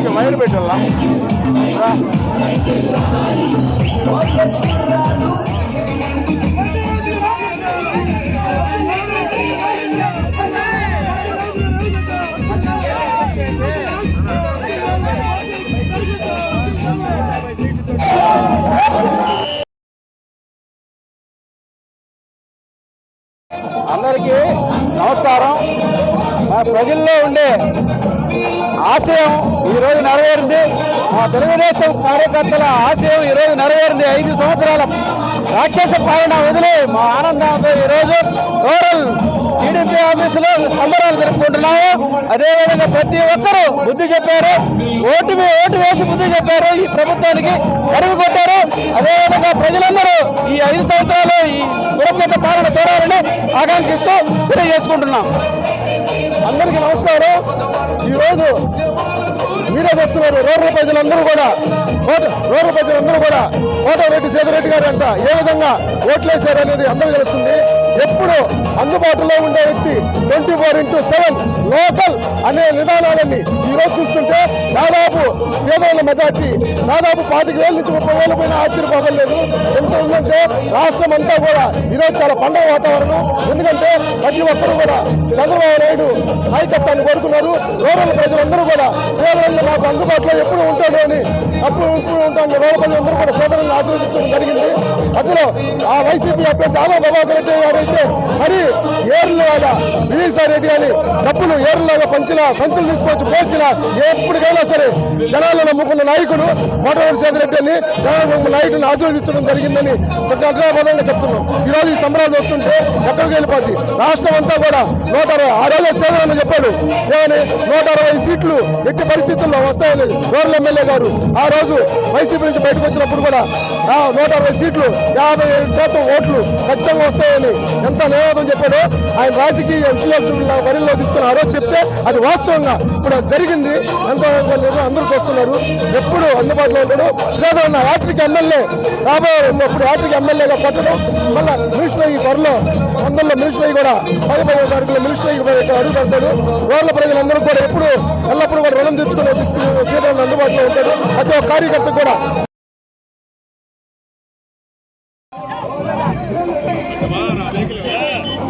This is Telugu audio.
ఆయన వైర్ పెట్టాలా అందరికీ నమస్కారం మా ప్రజల్లో ఉండే ఆశయం ఈరోజు నెరవేరింది. మా తెలుగుదేశం కార్యకర్తల ఆశయం ఈరోజు నెరవేరింది. ఐదు సంవత్సరాల రాక్షస పాలన వదిలి మా ఆనందంతో ఈ రోజు రూరల్ టీడీపీ ఆఫీసులో సంబరాలు జరుపుకుంటున్నాము. అదేవిధంగా ప్రతి ఒక్కరూ బుద్ధి చెప్పారు. ఓటు ఓటు వేసి బుద్ధి చెప్పారు. ఈ ప్రభుత్వానికి అడుగు కొట్టారు. అదేవిధంగా ప్రజలందరూ ఈ ఐదు సంవత్సరాలు ఈ సురక్షిత పాలన చూడాలని ఆకాంక్షిస్తూ తెలియజేసుకుంటున్నాం. అందరికీ నమస్కారం ఈరోజు మీరే చూస్తున్నారు. రోడ్డు ప్రజలందరూ కూడా ఓటు ప్రజలందరూ కూడా కోటరెడ్డి సేదరెడ్డి గారు అంట ఏ విధంగా ఓట్లేశారు అనేది అందరూ తెలుస్తుంది. ఎప్పుడు అందుబాటులో ఉండే వ్యక్తి twenty four into seven local అనే విధానాలన్నీ ఈ రోజు చూస్తుంటే దాదాపు సేదల మెజార్టీ దాదాపు పాతిక వేల నుంచి ముప్పై వేల పైన ఆశ్చర్యపోగలేదు ఎంత ఉందంటే రాష్ట్రం అంతా కూడా ఈరోజు చాలా పండగ వాతావరణం. ఎందుకంటే ప్రతి ఒక్కరూ కూడా చంద్రబాబు నాయుడు నాయకత్వాన్ని కోరుకున్నారు. రూరల్ ప్రజలందరూ కూడా సోదరులు నాకు అందుబాటులో ఎప్పుడు ఉంటాడు అని అప్పుడు ఇప్పుడు ఉంటాను రూరల్ ప్రజలందరూ కూడా సోదరులను ఆశీర్వదించడం జరిగింది. అందులో ఆ వైసీపీ అభ్యర్థి ఆదో ప్రభాకర్ రెడ్డి గారు అయితే మరి ఏర్లాగా విజయసాయి రెడ్డి అని డబ్బులు ఏర్లాగా పంచిన సంచులు తీసుకొచ్చి పోసిన ఎప్పటికైనా సరే జనాలను నమ్ముకున్న నాయకుడు మోటార్ సేదర్ రెడ్డి అని జనాలను నాయకుడిని ఆశీర్వదించడం జరిగిందని గర్వపదంగా చెప్తున్నాం. ఈరోజు ఈ సంబరాలు వస్తుంటే ఎక్కడికి వెళ్ళిపోద్ది? రాష్ట్రం అంతా కూడా నూట అరవై ఆ రోజు అని చెప్పాడు. ఏమని? నూట అరవై సీట్లు ఎట్టి పరిస్థితుల్లో వస్తాయని గోర్ల ఎమ్మెల్యే గారు ఆ రోజు వైసీపీ నుంచి బయటకు వచ్చినప్పుడు కూడా నూట అరవై సీట్లు యాభై ఏడు శాతం ఓట్లు ఖచ్చితంగా వస్తాయని ఎంత నినాదం చెప్పాడో ఆయన రాజకీయ విశ్లేషకుల వరిలో తీసుకున్నారో చెప్తే అది వాస్తవంగా ఇప్పుడు జరిగింది. ఎంత నిజం అందరూ చూస్తున్నారు ఎప్పుడు అందుబాటులో ఉండడు. శ్రీధర్ అన్న యాత్రిక ఎమ్మెల్యే రాబోయే ఇప్పుడు యాత్రిక ఎమ్మెల్యేగా పట్టడం మళ్ళీ మినిస్టర్ అయ్యి త్వరలో వందల్లో మినిస్టర్ అయ్యి కూడా పది పదిహేను తారీఖులో మినిస్టర్ అయ్యి ఇక్కడ అడుగు పెడతాడు. రోడ్ల ప్రజలందరూ కూడా ఎప్పుడు ఎల్లప్పుడూ కూడా రుణం తెచ్చుకునే శ్రీధర్ అందుబాటులో ఉంటాడు. ప్రతి ఒక్క కార్యకర్త కూడా ਦੁਬਾਰਾ ਵੇਖ ਲਿਓ